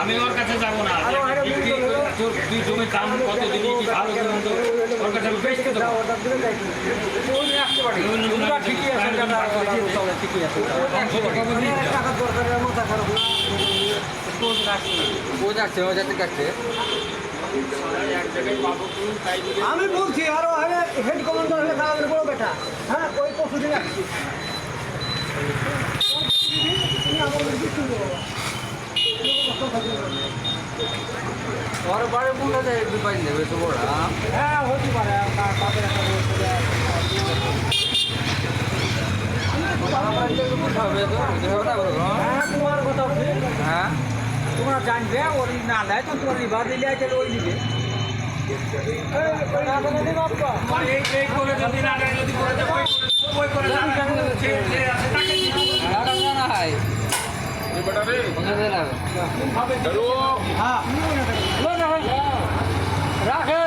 আমি ওর কাছে যাব না। তোর তুই দাম কত দিবি কি ভালো ওর কাছে আমি বেচতে দেবো। আমি বলছি আরও হেড কমান্ডার হলে বড় বেটা। হ্যাঁ ওই পশু দিন আসছি। ওর বারে বুঝা যায় একটু পাই নেবে তো বড় হ্যাঁ হতে পারে হ্যাঁ তোমার হ্যাঁ? তোমরা জানবে ওর না দেয় তো তোমার লিবা দিলে ওই আর এই করে যদি રાખે